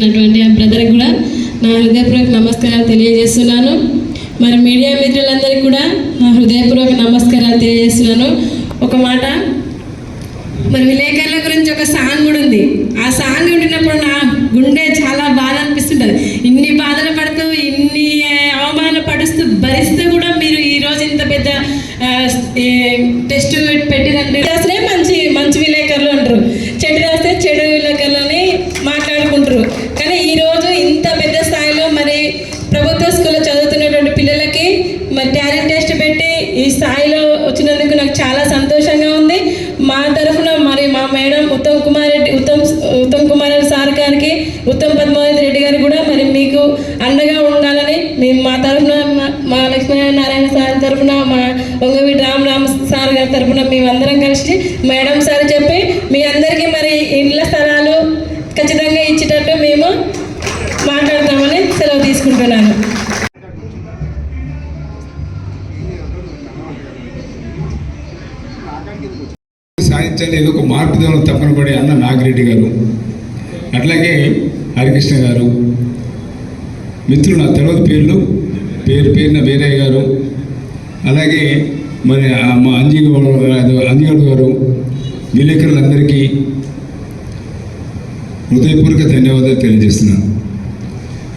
చేస్తున్నటువంటి ఆ బ్రదర్ కూడా నా హృదయపూర్వక నమస్కారాలు తెలియజేస్తున్నాను. మరి మీడియా మిత్రులందరికీ కూడా నా హృదయపూర్వక నమస్కారాలు తెలియజేస్తున్నాను. ఒక మాట మరి విలేకరుల గురించి ఒక సాంగ్ కూడా ఉంది. ఆ సాంగ్ వింటున్నప్పుడు నా గుండె చాలా బాధ అనిపిస్తుంటుంది. ఇన్ని బాధలు పడుతూ ఇన్ని అవమానాలు పడుస్తూ భరిస్తూ కూడా మీరు ఈరోజు ఇంత పెద్ద టెస్ట్ పెట్టిరంటే ఖచ్చితంగా ఇచ్చేటట్టు మేము మాట్లాడతామని సెలవు తీసుకుంటున్నాను. సాధించాలి ఏదో ఒక మార్పు దేవన తప్పన పడే అన్న నాగిరెడ్డి గారు అట్లాగే హరికృష్ణ గారు మిత్రులు నా తర్వాత పేర్లు పేరు పేరున వీరయ్య గారు అలాగే మరి మా అంజిగౌడ అంజిగౌడ్ గారు విలేకరులందరికీ హృదయపూర్వక ధన్యవాదాలు తెలియజేస్తున్నాను.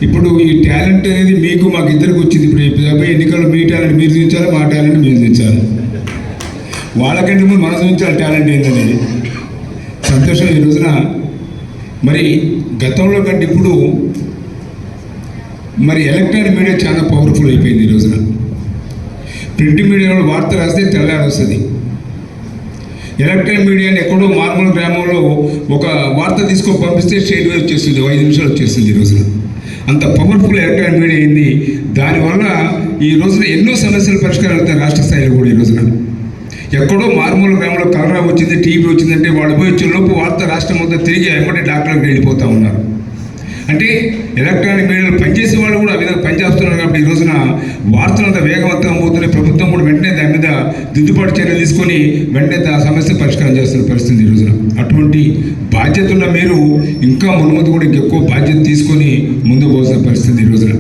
ఇప్పుడు ఈ టాలెంట్ అనేది మీకు మాకు ఇద్దరికి వచ్చింది. ఇప్పుడు అబ్బాయి ఎన్నికల్లో మీ టాలెంట్ మీరు దించాలి మా టాలెంట్ మీరు దించాలి? వాళ్ళకంటే ముందు మన చూపించాలి టాలెంట్ ఏంటనేది సంతోషం ఈ రోజున. మరి గతంలో కంటే ఇప్పుడు మరి ఎలక్ట్రానిక్ మీడియా చాలా పవర్ఫుల్ అయిపోయింది ఈ రోజున. ప్రింట్ మీడియాలో వార్త రాస్తే తెల్లారి వస్తుంది ఎలక్ట్రిక్ మీడియాని ఎక్కడో మార్మూల గ్రామంలో ఒక వార్త తీసుకొని పంపిస్తే స్టేట్ వైజ్ వచ్చేస్తుంది ఐదు నిమిషాలు వచ్చేస్తుంది ఈ రోజున. అంత పవర్ఫుల్ ఎలక్ట్రానిక్ మీడియా అయింది దానివల్ల ఈ రోజున ఎన్నో సమస్యలు పరిష్కారం అవుతాయి రాష్ట్ర స్థాయిలో కూడా ఈ రోజున. ఎక్కడో మారుమూల గ్రామంలో కలరా వచ్చింది టీవీ వచ్చిందంటే వాళ్ళు పోయి వచ్చే లోపు వార్త రాష్ట్రం మొత్తం తిరిగి వెంబడి డాక్టర్లకు వెళ్ళిపోతూ ఉన్నారు. అంటే ఎలక్ట్రానిక్ మీడియాలో పనిచేసే వాళ్ళు కూడా ఆ విధంగా పనిచేస్తున్నారు కాబట్టి ఈ రోజున వార్తలు అంత వేగవంతంగా పోతున్నాయి. ప్రభుత్వం కూడా వెంటనే దాని మీద దిద్దుబాటు చర్యలు తీసుకొని వెంటనే ఆ సమస్య పరిష్కారం చేస్తున్న పరిస్థితి ఈ రోజున. అటువంటి బాధ్యత ఉన్న మీరు ఇంకా మునుమతి కూడా ఇంకెక్కువ బాధ్యత తీసుకొని ముందుకు పోసిన పరిస్థితి ఈ రోజున.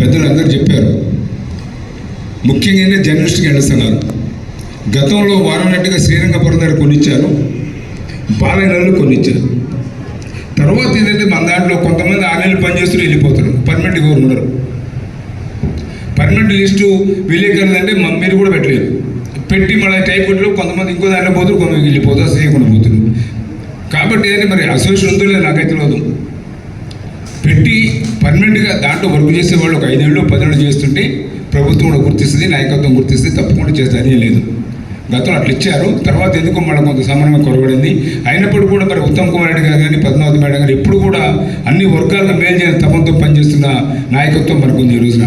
పెద్దలు అందరూ చెప్పారు. ముఖ్యంగా జర్నలిస్ట్కి ఎండుస్తున్నారు గతంలో వారనట్టుగా శ్రీరంగపురం దగ్గర కొనిచ్చారు. బాలనగర్లో కొనిచ్చారు. తర్వాత ఏంటంటే మన దాంట్లో కొంతమంది ఆన్లైన్లో నెలలు పనిచేస్తూ వెళ్ళిపోతారు పర్మనెంట్ ఎవరు ఉండరు. పర్మనెంట్ లిస్టు విలేకరులు అంటే మ- మీరు కూడా పెట్టలేదు. పెట్టి మళ్ళీ టైపుల్లో కొంతమంది ఇంకో దాంట్లో పోతున్నారు కొంతమంది వెళ్ళిపోతారు చేయకుండా పోతున్నారు. కాబట్టి ఏంటంటే మరి అసోసియేషన్ ఉందో లేదు నాకైతే తెలియదు పెట్టి పర్మనెంట్గా దాంట్లో వర్క్ చేసే వాళ్ళు ఒక ఐదేళ్ళు పదేళ్ళు చేస్తుంటే ప్రభుత్వం కూడా గుర్తిస్తుంది నాయకత్వం గుర్తిస్తుంది తప్పకుండా చేస్తారని లేదు. గతంలో అట్లా ఇచ్చారు. తర్వాత ఎందుకు మనం కొంత సమన్వయం కొరబడింది అయినప్పుడు కూడా మరి ఉత్తమ్ కుమార్ రెడ్డి గారు కానీ పద్మావతి మేడం గారు ఇప్పుడు కూడా అన్ని వర్గాలను మేలు చేసిన తపంతో పనిచేస్తున్న నాయకత్వం మనకుంది ఈ రోజున.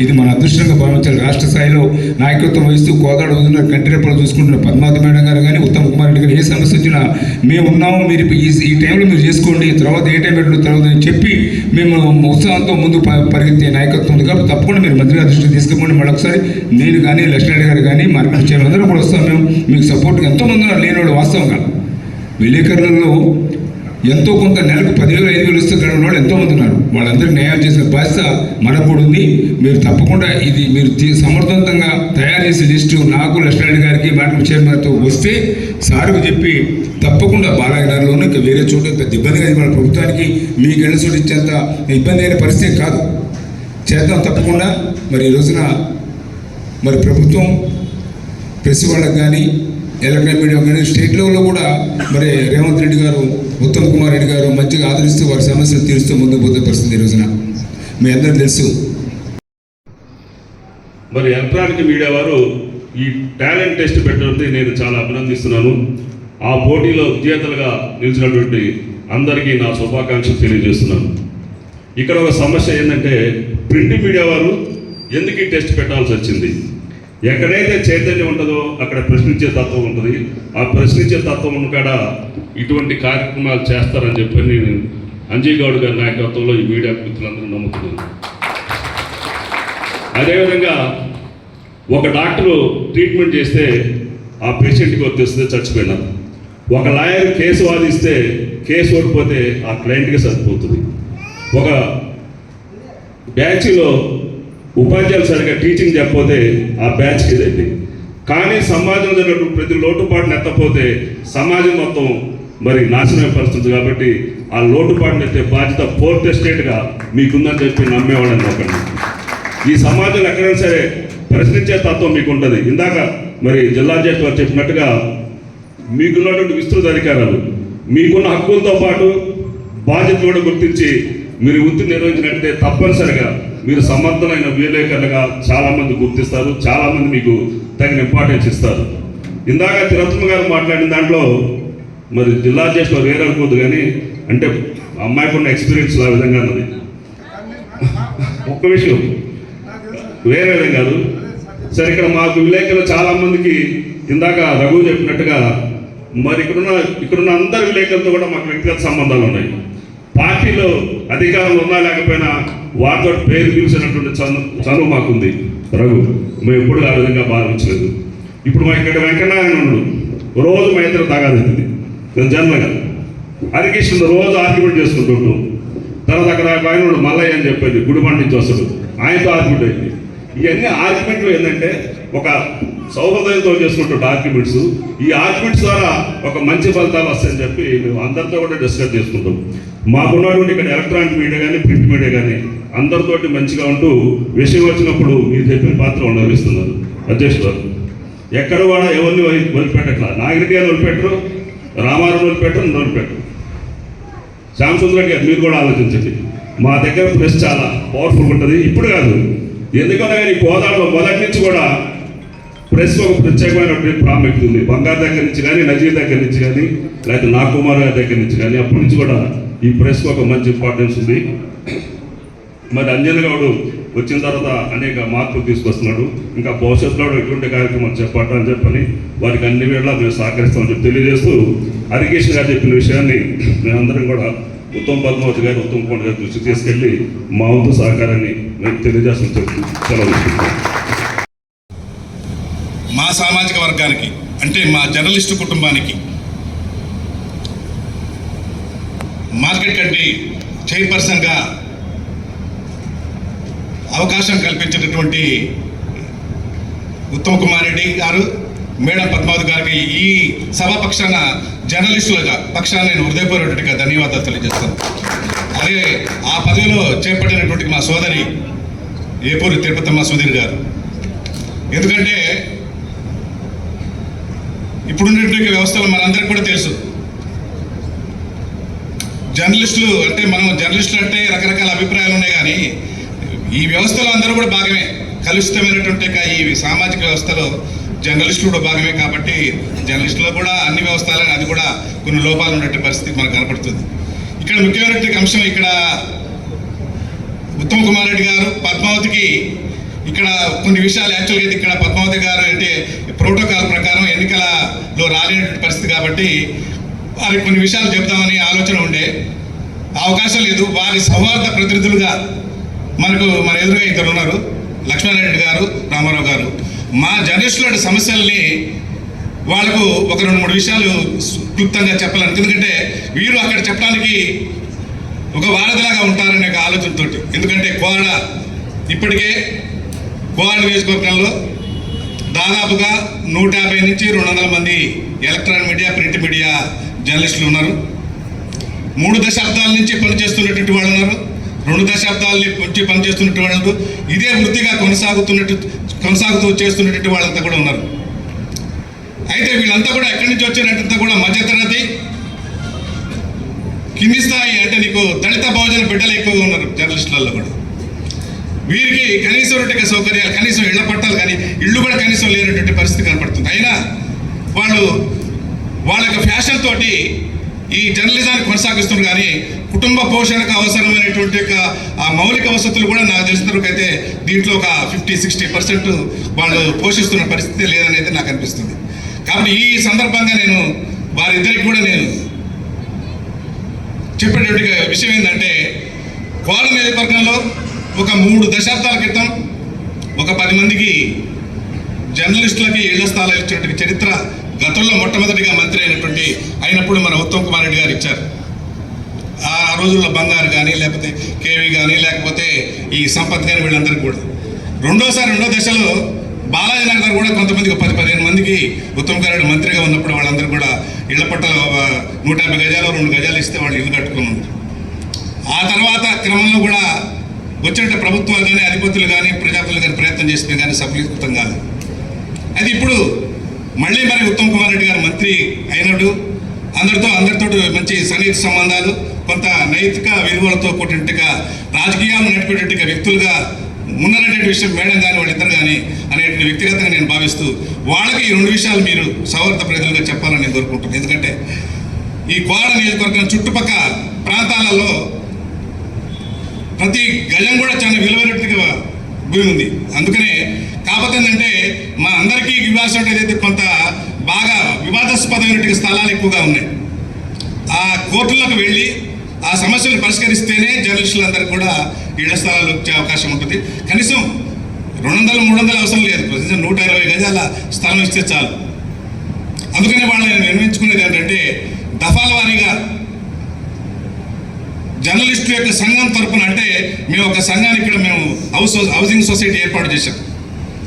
ఇది మన అదృష్టంగా భావించాలి రాష్ట్ర స్థాయిలో నాయకత్వం వహిస్తూ కోదాడు వదిలిన కంటిరెప్పలు చూసుకుంటున్న పద్మావతి మేడం గారు కానీ ఉత్తమ్ కుమార్ రెడ్డి గారు ఏ సమస్య వచ్చినా మేము ఉన్నాము మీరు ఈ ఈ టైంలో మీరు చేసుకోండి తర్వాత ఏ టైం పెట్టిన తర్వాత అని చెప్పి మేము ఉత్సాహంతో ముందు ప- పరిగెత్తే నాయకత్వం ఉంది కాబట్టి తప్పకుండా మీరు మంత్రి గారి దృష్టికి తీసుకుపోండి. మళ్ళీ ఒకసారి నేను కానీ లక్ష్మణ్ గారు కానీ మార్కెట్ చైర్మన్ అందరూ కూడా వస్తాం మేము. మీకు సపోర్ట్గా ఎంతోమంది ఉన్నారు లేని వాళ్ళు వాస్తవంగా విలేకరులలో ఎంతో కొంత నెలకు పదివేలు ఐదు వేలు ఎంతోమంది వాళ్ళందరికీ న్యాయం చేసిన బాధ్యత మనకు కూడా ఉంది. మీరు తప్పకుండా ఇది మీరు సమర్థవంతంగా తయారు చేసే లిస్టు నాకు లక్ష్మణ్ గారికి మార్కెట్ చైర్మన్తో వస్తే సార్కు చెప్పి తప్పకుండా బాలాగనగర్లోనూ ఇంకా వేరే చోట పెద్ద ఇబ్బంది కాదు మన ప్రభుత్వానికి. మీకు ఎన్న చోటు ఇచ్చేంత ఇబ్బంది అయిన పరిస్థితి కాదు. చేద్దాం తప్పకుండా. మరి ఈ రోజున మరి ప్రభుత్వం ప్రెస్ వాళ్ళకి కానీ ఎలక్ట్రానిక్ మీడియా కానీ స్టేట్ లెవెల్లో కూడా మరి రేవంత్ రెడ్డి గారు ఉత్తమ్ కుమార్ రెడ్డి గారు మంచిగా ఆదరిస్తూ వారి సమస్యలు తీరుస్తూ ముందుకు పోతే పరిస్థితి ఈ రోజున. మీ అందరూ తెలుసు. మరి ఎలక్ట్రానిక్ మీడియా వారు ఈ టాలెంట్ టెస్ట్ పెట్టడానికి నేను చాలా అభినందిస్తున్నాను. ఆ పోటీలో విజేతలుగా నిలిచినటువంటి అందరికీ నా శుభాకాంక్షలు తెలియజేస్తున్నాను. ఇక్కడ ఒక సమస్య ఏంటంటే ప్రింట్ మీడియా వారు ఎందుకు ఈ టెస్ట్ పెట్టాల్సి వచ్చింది? ఎక్కడైతే చైతన్యం ఉంటుందో అక్కడ ప్రశ్నించే తత్వం ఉంటుంది. ఆ ప్రశ్నించే తత్వం కాడ ఇటువంటి కార్యక్రమాలు చేస్తారని చెప్పి నేను అంజయ్ గారి నాయకత్వంలో ఈ మీడియా మిత్రులందరూ నమ్ముతున్నాను. అదేవిధంగా ఒక డాక్టరు ట్రీట్మెంట్ చేస్తే ఆ పేషెంట్కి వచ్చేస్తే చచ్చిపోయినారు ఒక లాయర్ కేసు వాదిస్తే కేసు ఓడిపోతే ఆ క్లయింట్కి సరిపోతుంది. ఒక బ్యాచ్లో ఉపాధ్యాయులు సరిగ్గా టీచింగ్ చెప్పపోతే ఆ బ్యాచ్కి ఇదైంది. కానీ సమాజంలో జరిగినటువంటి ప్రతి లోటుపాటును ఎత్తపోతే సమాజం మొత్తం మరి నాశనం పరుస్తుంది కాబట్టి ఆ లోటుపాటును ఎత్తే బాధ్యత ఫోర్త్ ఎస్టేట్గా మీకుందని చెప్పి నమ్మేవాడని చెప్పండి. ఈ సమాజంలో ఎక్కడైనా సరే ప్రశ్నించే తత్వం మీకు ఉంటుంది ఇందాక మరి జిల్లా జడ్జి వారు చెప్పినట్టుగా మీకున్నటువంటి విస్తృత అధికారాలు మీకున్న హక్కులతో పాటు బాధ్యతలు కూడా గుర్తించి మీరు వృత్తి నిర్వహించినట్టే తప్పనిసరిగా మీరు సమర్థమైన విలేకరులుగా చాలామంది గుర్తిస్తారు చాలామంది మీకు తగిన ఇంపార్టెన్స్ ఇస్తారు. ఇందాక తిరత్మ గారు మాట్లాడిన దాంట్లో మరి జిల్లా అధ్యక్షులు వేరే అనుకోద్దు కానీ అంటే అమ్మాయికి ఉన్న ఎక్స్పీరియన్స్ ఆ విధంగా ఉన్నది. ఒక్క విషయం వేరే విధంగా కాదు. సరే ఇక్కడ మాకు విలేకరులు చాలామందికి ఇందాక రఘు చెప్పినట్టుగా మరి ఇక్కడున్న ఇక్కడున్న అందరి విలేకరులతో కూడా మాకు వ్యక్తిగత సంబంధాలు ఉన్నాయి. పార్టీలో అధికారంలో ఉన్నా లేకపోయినా వారితో పేరు పిలిచినటువంటి చను చనువు మాకుంది. రఘు మేము ఎప్పుడు ఆ విధంగా భావించలేదు. ఇప్పుడు మా ఇక్కడ వెంకయ్య ఉన్నాడు. రోజు మా ఇద్దరు తాగాది జన్మగా. హరికృష్ణ రోజు ఆర్గ్యుమెంట్ చేసుకుంటుంటాం. తర్వాత అక్కడ ఆయన మల్లయ్య అని చెప్పేది. గుడిబండ నుంచి వస్తాడు. ఆయనతో ఆర్గ్యుమెంట్ అయింది. ఇవన్నీ ఆర్గ్యుమెంట్లు ఏంటంటే ఒక సౌహృదయంతో చేసుకుంటుంటే ఆర్గ్యుమెంట్స్. ఈ ఆర్గ్యుమెంట్స్ ద్వారా ఒక మంచి ఫలితాలు వస్తాయని చెప్పి మేము అందరితో కూడా డిస్కస్ చేసుకుంటాం. మాకున్నటువంటి ఇక్కడ ఎలక్ట్రానిక్ మీడియా కానీ ప్రింట్ మీడియా కానీ అందరితోటి మంచిగా ఉంటూ విషయం వచ్చినప్పుడు మీరు చెప్పిన పాత్ర ఉండవిస్తున్నారు అధ్యక్షుడు గారు. ఎక్కడ కూడా ఎవరిని వదిలిపెట్టట్లా? నాగిరెడ్డి వదిలిపెట్టరు రామారావు వదిలిపెట్టరు వదిలిపెట్టరు. శ్యామసుందర్ రెడ్డి గారు మీరు కూడా ఆలోచించండి. మా దగ్గర ప్రెస్ చాలా పవర్ఫుల్ ఉంటుంది. ఇప్పుడు కాదు ఎందుకంటే కానీ గోదావరిలో మొదటి నుంచి కూడా ప్రెస్ ఒక ప్రత్యేకమైనటువంటి ప్రాముఖ్యత ఉంది. బంగారు దగ్గర నుంచి కానీ నజీర్ దగ్గర నుంచి కానీ లేకపోతే నా కుమార్ గారి దగ్గర నుంచి కానీ అప్పటి నుంచి కూడా ఈ ప్రెస్కి ఒక మంచి ఇంపార్టెన్స్ ఉంది. మరి అంజన్ గౌడ్ వచ్చిన తర్వాత అనేక మార్పులు తీసుకొస్తున్నాడు. ఇంకా భవిష్యత్తులో ఎటువంటి కార్యక్రమాలు చేపట్టాలని చెప్పని వారికి అన్ని వేళ మేము సహకరిస్తామని చెప్పి తెలియజేస్తూ హరికేష్ గారు చెప్పిన విషయాన్ని మేమందరం కూడా ఉత్తమ్ పద్మావతి గారు ఉత్తమ్ కుమార్ గారి దృష్టికి తీసుకెళ్ళి మా వంతు సహకారాన్ని మేము తెలియజేస్తామని చెప్పి సెలవు మా సామాజిక వర్గానికి అంటే మా జర్నలిస్టు కుటుంబానికి మార్కెట్ కంటే చైర్పర్సన్గా అవకాశం కల్పించినటువంటి ఉత్తమ్ కుమార్ రెడ్డి గారు మేడం పద్మావతి గారికి ఈ సభ పక్షాన జర్నలిస్టులుగా పక్షాన నేను హృదయపూర్వకంగా ధన్యవాదాలు తెలియజేస్తాను. అదే ఆ పదవిలో చేపట్టినటువంటి మా సోదరి ఏపూరి తిరుపతమ్మ సుధీర్ గారు. ఎందుకంటే ఇప్పుడున్నటువంటి వ్యవస్థలు మనందరికీ కూడా తెలుసు. జర్నలిస్టులు అంటే మనం జర్నలిస్టులు అంటే రకరకాల అభిప్రాయాలు ఉన్నాయి కానీ ఈ వ్యవస్థలో అందరూ కూడా భాగమే. కలుషితమైనటువంటి ఈ సామాజిక వ్యవస్థలో జర్నలిస్టులు కూడా భాగమే కాబట్టి జర్నలిస్టులో కూడా అన్ని వ్యవస్థలని అది కూడా కొన్ని లోపాలు ఉన్నటువంటి పరిస్థితి మనకు కనపడుతుంది. ఇక్కడ ముఖ్యమైనటువంటి అంశం ఇక్కడ ఉత్తమ్ కుమార్ రెడ్డి గారు పద్మావతికి ఇక్కడ కొన్ని విషయాలు యాక్చువల్గా అయితే ఇక్కడ పద్మావతి గారు అంటే ప్రోటోకాల్ ప్రకారం ఎన్నికలలో రాలేనటువంటి పరిస్థితి కాబట్టి వారికి కొన్ని విషయాలు చెప్తామని ఆలోచన ఉండే. అవకాశం లేదు. వారి సౌహార్ద ప్రతినిధులుగా మనకు మన ఎదురుగా ఇద్దరు ఉన్నారు. లక్ష్మణరెడ్డి గారు రామారావు గారు. మా జర్నలిస్టుల సమస్యల్ని వాళ్ళకు ఒక రెండు మూడు విషయాలు క్లుప్తంగా చెప్పాలని. ఎందుకంటే వీరు అక్కడ చెప్పడానికి ఒక వారధిలాగా ఉంటారనే ఒక ఆలోచనతో ఎందుకంటే కోడ ఇప్పటికే కోడ నియోజకవర్గంలో దాదాపుగా నూట యాభై నుంచి రెండు వందల మంది ఎలక్ట్రానిక్ మీడియా ప్రింట్ మీడియా జర్నలిస్టులు ఉన్నారు. మూడు దశాబ్దాల నుంచి పనిచేస్తున్నటువంటి వాళ్ళు ఉన్నారు. రెండు దశాబ్దాలని వచ్చి పనిచేస్తున్నట్టు వాళ్ళు ఇదే వృత్తిగా కొనసాగుతున్నట్టు కొనసాగుతూ చేస్తున్నటువంటి వాళ్ళంతా కూడా ఉన్నారు. అయితే వీళ్ళంతా కూడా ఎక్కడి నుంచి వచ్చారంటే కూడా మధ్యతరగతి కింది స్థాయి అంటే నీకు దళిత భోజన బిడ్డలు ఎక్కువగా ఉన్నారు జర్నలిస్టులలో కూడా. వీరికి కనీసం ఉన్నటువంటి సౌకర్యాలు కనీసం ఇళ్ళ పట్టాలు కానీ ఇళ్ళు కూడా కనీసం లేనటువంటి పరిస్థితి కనపడుతుంది. అయినా వాళ్ళు వాళ్ళ యొక్క ఫ్యాషన్ తోటి ఈ జర్నలిజాన్ని కొనసాగిస్తున్నారు కానీ కుటుంబ పోషణకు అవసరమైనటువంటి యొక్క ఆ మౌలిక వసతులు కూడా నాకు తెలిసినందుకు అయితే దీంట్లో ఒక ఫిఫ్టీ సిక్స్టీ పర్సెంట్ వాళ్ళు పోషిస్తున్న పరిస్థితి లేదని అయితే నాకు అనిపిస్తుంది. కాబట్టి ఈ సందర్భంగా నేను వారిద్దరికి కూడా నేను చెప్పేటువంటి విషయం ఏంటంటే కోడ నియోజకవర్గంలో ఒక మూడు దశాబ్దాల క్రితం ఒక పది మందికి జర్నలిస్టులకి ఏళ్ళ స్థలాలు ఇచ్చినటువంటి చరిత్ర గతంలో మొట్టమొదటిగా మంత్రి అయినటువంటి అయినప్పుడు మన ఉత్తమ్ కుమార్ రెడ్డి గారు ఇచ్చారు. ఆ రోజుల్లో బంగారు కానీ లేకపోతే కేవీ కానీ లేకపోతే ఈ సంపత్ కానీ వీళ్ళందరికీ కూడా. రెండోసారి రెండో దశలో బాలాజీ నగర్ కూడా కొంతమందికి పది పదిహేను మందికి ఉత్తమ్ గారు మంత్రిగా ఉన్నప్పుడు వాళ్ళందరూ కూడా ఇళ్ళ పట్టాలు నూట యాభై గజాలు రెండు గజాలు ఇస్తే వాళ్ళు ఇల్లు కట్టుకున్నారు ఆ తర్వాత క్రమంలో కూడా వచ్చిన ప్రభుత్వాలు కానీ అధిపతులు కానీ ప్రజాపతులు కానీ ప్రయత్నం చేస్తే కానీ సఫలీకృతం కాదు అది ఇప్పుడు మళ్ళీ మరి ఉత్తమ్ కుమార్ రెడ్డి గారు మంత్రి అయినడు అందరితో అందరితో మంచి సన్నిహిత సంబంధాలు కొంత నైతిక విలువలతో కూడినట్టుగా రాజకీయాలు నడిపేటట్టుగా వ్యక్తులుగా ఉన్నటువంటి విషయం మేడం కానీ వాళ్ళిద్దరు కానీ అనేటువంటి వ్యక్తిగతంగా నేను భావిస్తూ వాళ్ళకి ఈ రెండు విషయాలు మీరు సౌహృద ప్రజలుగా చెప్పాలని నేను కోరుకుంటున్నాను. ఎందుకంటే ఈ కోడ నియోజకవర్గం చుట్టుపక్క ప్రాంతాలలో ప్రతి గజం కూడా చాలా విలువైనట్టుగా భూమి ఉంది. అందుకనే కాకపోతే ఏంటంటే మా అందరికీ ఇవ్వాల్సినట్టు ఏదైతే కొంత బాగా వివాదాస్పదమైనటువంటి స్థలాలు ఎక్కువగా ఉన్నాయి. ఆ కోర్టులకు వెళ్ళి ఆ సమస్యలు పరిష్కరిస్తేనే జర్నలిస్టులందరూ కూడా ఇళ్ళ స్థలాలు వచ్చే అవకాశం ఉంటుంది. కనీసం రెండు వందలు మూడు వందలు అవసరం లేదు. ప్రస్తుతం నూట ఇరవై గజాల స్థలం ఇస్తే చాలు. అందుకనే వాళ్ళని నిర్మించుకునేది ఏంటంటే దఫాల వారీగా జర్నలిస్టు యొక్క సంఘం తరపున అంటే మేము ఒక సంఘాన్ని ఇక్కడ మేము హౌస్ హౌసింగ్ సొసైటీ ఏర్పాటు చేశాం.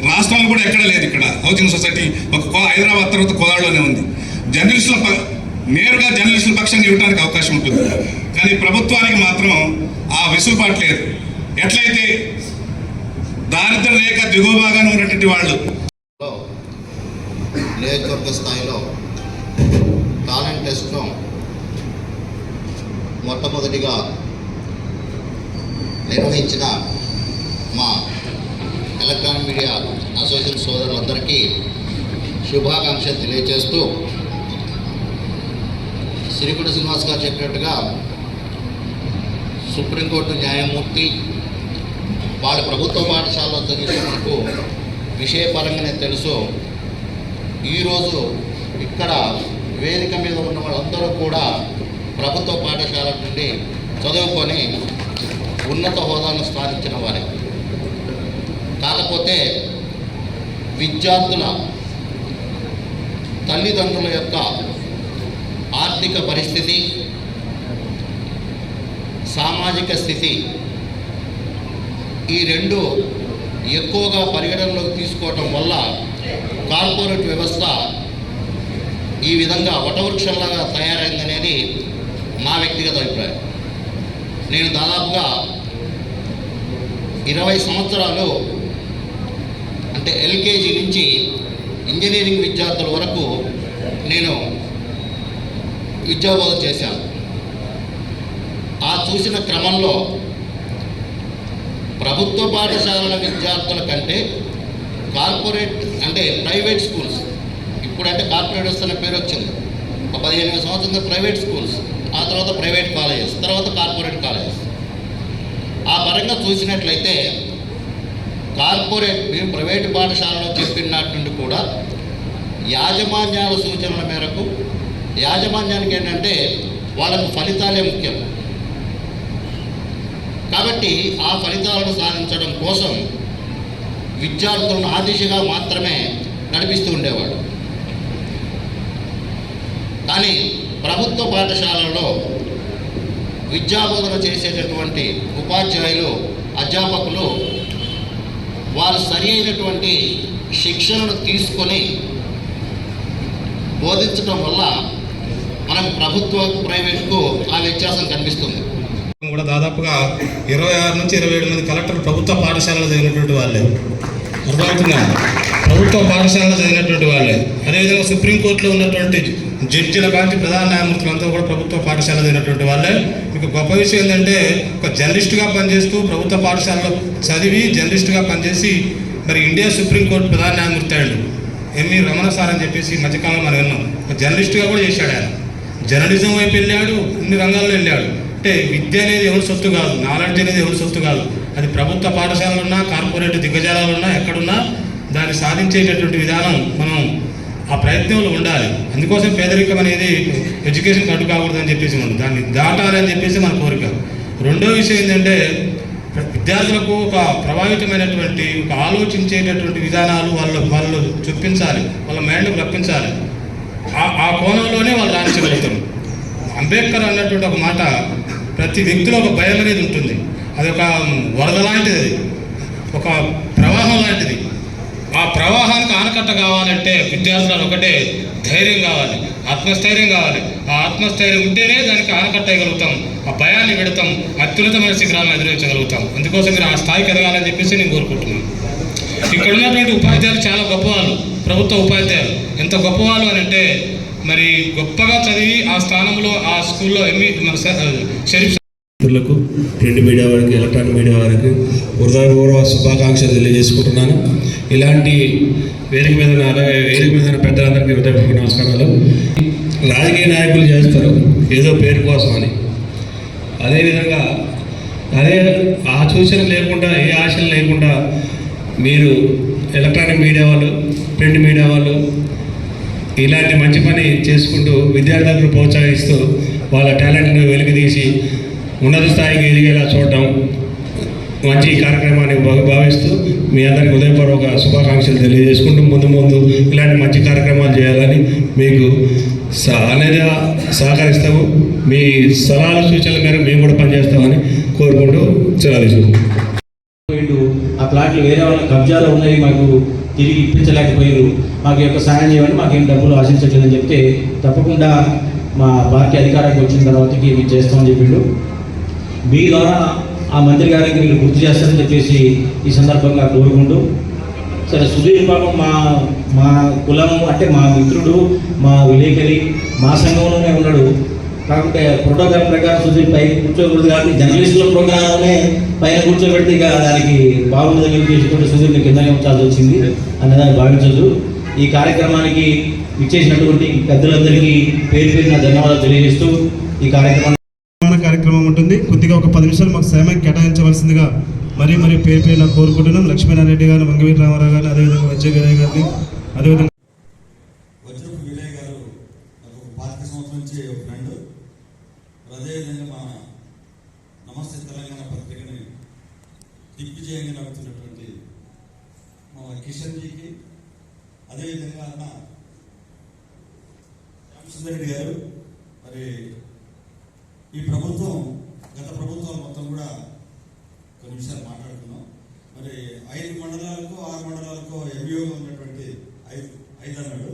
రాష్ట్రంలో కూడా ఎక్కడ లేదు ఇక్కడ. హౌసింగ్ సొసైటీ ఒక కో- హైదరాబాద్ తర్వాత కోదాడులోనే ఉంది. జర్నలిస్టుల నేరుగా జర్నలిస్టుల పక్షాన్ని ఇవ్వడానికి అవకాశం ఉంటుంది. కానీ ప్రభుత్వానికి మాత్రం ఆ వెసులుబాటు లేదు. ఎట్లయితే దారిద్ర రేఖ దిగువ భాగాన ఉన్నటువంటి వాళ్ళు నియోజకవర్గ స్థాయిలో టాలెంట్ టెస్ట్ను మొట్టమొదటిగా నిర్వహించిన మా ఎలక్ట్రానిక్ మీడియా అసోసియేషన్ సోదరులందరికీ శుభాకాంక్షలు తెలియజేస్తూ సిరికుడు శ్రీనివాస్ గారు చెప్పినట్టుగా సుప్రీంకోర్టు న్యాయమూర్తి వాళ్ళ ప్రభుత్వ పాఠశాలలో చదివిన మనకు విషయపరంగానే తెలుసు. ఈరోజు ఇక్కడ వేదిక మీద ఉన్న వాళ్ళందరూ కూడా ప్రభుత్వ పాఠశాల నుండి చదువుకొని ఉన్నత హోదాను సాధించిన వారే. కాకపోతే విద్యార్థుల తల్లిదండ్రుల యొక్క ఆర్థిక పరిస్థితి సామాజిక స్థితి ఈ రెండు ఎక్కువగా పరిగణనలోకి తీసుకోవటం వల్ల కార్పొరేట్ వ్యవస్థ ఈ విధంగా వటవృక్షంలాగా తయారైందనేది నా వ్యక్తిగత అభిప్రాయం. నేను దాదాపుగా ఇరవై సంవత్సరాలు అంటే ఎల్కేజీ నుంచి ఇంజనీరింగ్ విద్యార్థుల వరకు నేను విద్యాబోధన చేశాను. ఆ చూసిన క్రమంలో ప్రభుత్వ పాఠశాలల విద్యార్థుల కంటే కార్పొరేట్ అంటే ప్రైవేట్ స్కూల్స్ ఇప్పుడంటే కార్పొరేట్ వస్తున్న పేరు వచ్చింది. పదిహేను సంవత్సరం ప్రైవేట్ స్కూల్స్ ఆ తర్వాత ప్రైవేట్ కాలేజెస్ తర్వాత కార్పొరేట్ కాలేజెస్. ఆ పరంగా చూసినట్లయితే కార్పొరేట్ మేము ప్రైవేట్ పాఠశాలలో చెప్పినట్టు కూడా యాజమాన్యాల సూచనల మేరకు యాజమాన్యానికి ఏంటంటే వాళ్ళకు ఫలితాలే ముఖ్యం. కాబట్టి ఆ ఫలితాలను సాధించడం కోసం విద్యార్థులను ఆ దిశగా మాత్రమే నడిపిస్తూ ఉండేవాడు. కానీ ప్రభుత్వ పాఠశాలలో విద్యాబోధన చేసేటటువంటి ఉపాధ్యాయులు అధ్యాపకులు వారు సరి అయినటువంటి శిక్షణను తీసుకొని బోధించడం వల్ల మనం ప్రభుత్వ ప్రైవేట్కు ఆ వ్యత్యాసం కనిపిస్తుంది. కూడా దాదాపుగా ఇరవై ఆరు నుంచి ఇరవై ఏడు మంది కలెక్టర్ ప్రభుత్వ పాఠశాలలో చదివినటువంటి వాళ్ళే. అర్థమవుతుందా? ప్రభుత్వ పాఠశాలలో చదివినటువంటి వాళ్ళే. అదేవిధంగా సుప్రీంకోర్టులో ఉన్నటువంటి జడ్జిల కాంతి ప్రధాన న్యాయమూర్తులంతా కూడా ప్రభుత్వ పాఠశాల చదివినటువంటి వాళ్ళే. మీకు గొప్ప విషయం ఏంటంటే ఒక జర్నలిస్ట్గా పనిచేస్తూ ప్రభుత్వ పాఠశాలలో చదివి జర్నలిస్ట్గా పనిచేసి మరి ఇండియా సుప్రీంకోర్టు ప్రధాన న్యాయమూర్తి అయ్యాడు. ఎంఈ రమణ సార్ అని చెప్పేసి ఈ మధ్యకాలంలో మనం విన్నాం. ఒక జర్నలిస్ట్గా కూడా చేశాడు ఆయన. జర్నలిజం వైపు వెళ్ళాడు అన్ని రంగాల్లో వెళ్ళాడు. అంటే విద్య అనేది ఎవరి సొత్తు కాదు నాలెడ్జ్ అనేది ఎవరి సొత్తు కాదు. అది ప్రభుత్వ పాఠశాలలు ఉన్నా కార్పొరేట్ దిగ్గజాలు ఉన్నా ఎక్కడున్నా దాన్ని సాధించేటటువంటి విధానం మనం ఆ ప్రయత్నంలో ఉండాలి. అందుకోసం పేదరికం అనేది ఎడ్యుకేషన్ కట్టు కాకూడదని చెప్పేసి మనం దాన్ని దాటాలని చెప్పేసి మన కోరిక. రెండో విషయం ఏంటంటే విద్యార్థులకు ఒక ప్రభావితమైనటువంటి ఒక ఆలోచించేటటువంటి విధానాలు వాళ్ళు వాళ్ళు చూపించాలి. వాళ్ళ మైండ్కి రప్పించాలి. ఆ ఆ కోణంలోనే వాళ్ళు రాణించగలుగుతారు. అంబేద్కర్ అన్నటువంటి ఒక మాట ప్రతి వ్యక్తిలో ఒక భయం అనేది ఉంటుంది. అది ఒక వరద లాంటిది అది. ఒక ప్రవాహం లాంటిది. ఆ ప్రవాహానికి ఆనకట్ట కావాలంటే విద్యార్థులను ఒకటే ధైర్యం కావాలి ఆత్మస్థైర్యం కావాలి. ఆ ఆత్మస్థైర్యం ఉంటేనే దానికి ఆనకట్టగలుగుతాం ఆ భయాన్ని పెడతాం అత్యున్నతమైన శిఖరాలను ఎదిరించగలుగుతాం. అందుకోసం మీరు ఆ స్థాయికి ఎదగాలని చెప్పేసి నేను కోరుకుంటున్నాను. ఇక్కడ ఉన్నటువంటి ఉపాధ్యాయులు చాలా గొప్పవాళ్ళు ప్రభుత్వ ఉపాధ్యాయులు. ఎంత గొప్పవాళ్ళు అని అంటే మరి గొప్పగా చదివి ఆ స్థానంలో ఆ స్కూల్లో ఎమ్మి మన షరీఫ్ మిత్రులకు ప్రింట్ మీడియా వారికి ఎలక్ట్రానిక్ మీడియా వారికి హృదయపూర్వ శుభాకాంక్షలు తెలియజేసుకుంటున్నాను. ఇలాంటి వేదిక మీద అలాగే వేదిక మీద పెద్దలందరికీ హృదయపూర్వక నమస్కారాలు. రాజకీయ నాయకులు చేస్తారు ఏదో పేరు కోసం అని. అదేవిధంగా అదే ఆ సూచన లేకుండా ఏ ఆశలు లేకుండా మీరు ఎలక్ట్రానిక్ మీడియా వాళ్ళు ప్రింట్ మీడియా వాళ్ళు ఇలాంటి మంచి పని చేసుకుంటూ విద్యార్థులను ప్రోత్సహిస్తూ వాళ్ళ టాలెంట్ను వెలికితీసి ఉన్నత స్థాయికి ఎదిగేలా చూడటం మంచి కార్యక్రమాన్ని భావిస్తూ మీ అందరికీ ఉదయపూర్వక శుభాకాంక్షలు తెలియజేసుకుంటూ ముందు ముందు ఇలాంటి మంచి కార్యక్రమాలు చేయాలని మీకు స- అనేది సహకరిస్తాము. మీ సలహాల సూచనల మేరకు మేము కూడా పనిచేస్తామని కోరుకుంటూ సెలవు తీసుకుంటాం ఆ ప్లాట్లు వేరే వాళ్ళ కబ్జాలో ఉన్నాయి మాకు తిరిగి ఇప్పించలేకపోయారు. మాకు యొక్క సాయం చేయమని మాకేం డబ్బులు ఆశించట్లేదని చెప్తే తప్పకుండా మా పార్టీ అధికారానికి వచ్చిన తర్వాతకి మేము చేస్తామని చెప్పిండు మీ ద్వారా ఆ మంత్రి గారికి మీరు గుర్తు చేస్తారని చెప్పేసి ఈ సందర్భంగా కోరుకుంటూ. సరే సుధీర్ పాపం మా మా కులం అంటే మా మిత్రుడు మా విలేకరి మా సంఘంలోనే ఉన్నాడు. కాకపోతే ప్రోటోకాల్ ప్రకారం సుధీర్ పై కూర్చోకూడదు కాబట్టి జర్నలిస్టుల ప్రోగ్రాంలోనే పైన కూర్చోబెడితే ఇక దానికి బాబుని దగ్గర చేసుకుంటే సుధీర్ని కిందనే ఉంచాల్సి వచ్చింది. అన్నదాన్ని భావించదు ఈ కార్యక్రమానికి ఇచ్చేసినటువంటి పెద్దలందరికీ పేరు పేరున ధన్యవాదాలు తెలియజేస్తూ ఈ కార్యక్రమాన్ని కార్యక్రమం ఉంటుంది. కొద్దిగా ఒక పది నిమిషాలు మాకు సమయం కేటాయించవలసిందిగా మరీ మరీ పేరు పేరున కోరుకుంటున్నాం. లక్ష్మీనారాయణ రెడ్డి గారు వంగవీటి రామారావు గారిని అదేవిధంగా విజయ వీరయ్య గారిని అదేవిధంగా వజ్రపు వినయ్ గారు నాకు ఒక పాతిక సంవత్సరం నుంచి ఒక ఫ్రెండ్. అదేవిధంగా మా నమస్తే తెలంగాణ పత్రికని దిగ్విజయంగా నడుపుతున్నటువంటి మా కిషన్ జీకి అదేవిధంగా అన్న రామచంద్ర రెడ్డి గారు. మరి ఈ ప్రభుత్వం గత ప్రభుత్వం మొత్తం కూడా కొన్ని విషయాలు మాట్లాడుకున్నాం. మరి ఐదు మండలాలకు ఆరు మండలాలకు ఎంఈఓగా ఉన్నటువంటి ఐదు ఐదు అన్నాడు.